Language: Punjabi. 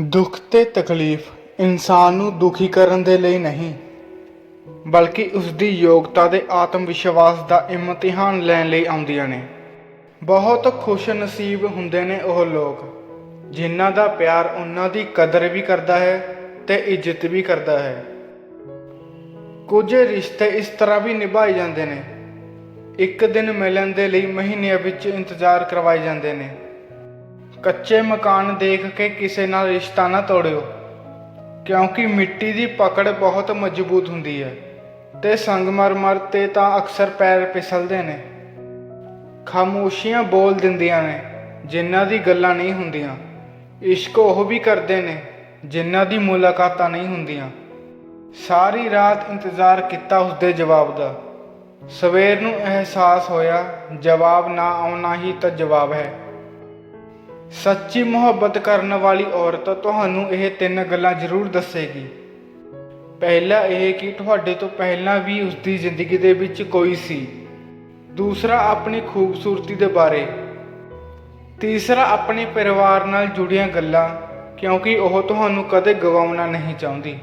ਦੁੱਖ ਤੇ ਤਕਲੀਫ ਇਨਸਾਨ ਨੂੰ ਦੁਖੀ ਕਰਨ ਦੇ ਲਈ ਨਹੀਂ, ਬਲਕਿ ਉਸ ਦੀ ਯੋਗਤਾ ਦੇ ਆਤਮ ਵਿਸ਼ਵਾਸ ਦਾ ਇਮਤਿਹਾਨ ਲੈਣ ਲਈ ਆਉਂਦੀਆਂ ਨੇ। ਬਹੁਤ ਖੁਸ਼ ਨਸੀਬ ਹੁੰਦੇ ਨੇ ਉਹ ਲੋਕ, ਜਿਨ੍ਹਾਂ ਦਾ ਪਿਆਰ ਉਹਨਾਂ ਦੀ ਕਦਰ ਵੀ ਕਰਦਾ ਹੈ ਤੇ ਇੱਜ਼ਤ ਵੀ ਕਰਦਾ ਹੈ। ਕੁਝ ਰਿਸ਼ਤੇ ਇਸ ਤਰ੍ਹਾਂ ਵੀ ਨਿਭਾਏ ਜਾਂਦੇ ਨੇ। ਇੱਕ ਦਿਨ ਮਿਲਣ ਦੇ ਲਈ ਮਹੀਨਿਆਂ ਵਿੱਚ ਇੰਤਜ਼ਾਰ ਕਰਵਾਏ ਜਾਂਦੇ ਨੇ। ਕੱਚੇ ਮਕਾਨ ਦੇਖ ਕੇ ਕਿਸੇ ਨਾਲ ਰਿਸ਼ਤਾ ਨਾ ਤੋੜਿਓ, ਕਿਉਂਕਿ ਮਿੱਟੀ ਦੀ ਪਕੜ ਬਹੁਤ ਮਜ਼ਬੂਤ ਹੁੰਦੀ ਹੈ ਤੇ ਸੰਗਮਰਮਰ ਤੇ ਤਾਂ ਅਕਸਰ ਪੈਰ ਫਿਸਲਦੇ ਨੇ। ਖਾਮੋਸ਼ੀਆਂ ਬੋਲ ਦਿੰਦੀਆਂ ਨੇ, ਜਿਨ੍ਹਾਂ ਦੀ ਗੱਲਾਂ ਨਹੀਂ ਹੁੰਦੀਆਂ। ਇਸ਼ਕ ਉਹ ਵੀ ਕਰਦੇ ਨੇ, ਜਿਨ੍ਹਾਂ ਦੀ ਮੁਲਾਕਾਤਾਂ ਨਹੀਂ ਹੁੰਦੀਆਂ। ਸਾਰੀ ਰਾਤ ਇੰਤਜ਼ਾਰ ਕੀਤਾ ਉਸਦੇ ਜਵਾਬ ਦਾ। ਸਵੇਰ ਨੂੰ ਅਹਿਸਾਸ ਹੋਇਆ, ਜਵਾਬ ਨਾ ਆਉਣਾ ਹੀ ਤਾਂ ਜਵਾਬ ਹੈ। ਸੱਚੀ ਮੁਹੱਬਤ ਕਰਨ ਵਾਲੀ ਔਰਤ ਤੁਹਾਨੂੰ ਇਹ ਤਿੰਨ ਗੱਲਾਂ ਜ਼ਰੂਰ ਦੱਸੇਗੀ। ਪਹਿਲਾ ਇਹ ਕਿ ਤੁਹਾਡੇ ਤੋਂ ਪਹਿਲਾਂ ਵੀ ਉਸ ਦੀ ਜ਼ਿੰਦਗੀ ਦੇ ਵਿੱਚ ਕੋਈ ਸੀ। ਦੂਸਰਾ ਆਪਣੀ ਖੂਬਸੂਰਤੀ ਦੇ ਬਾਰੇ। ਤੀਸਰਾ ਆਪਣੇ ਪਰਿਵਾਰ ਨਾਲ ਜੁੜੀਆਂ ਗੱਲਾਂ, ਕਿਉਂਕਿ ਉਹ ਤੁਹਾਨੂੰ ਕਦੇ ਗਵਾਉਣਾ ਨਹੀਂ ਚਾਹੁੰਦੀ।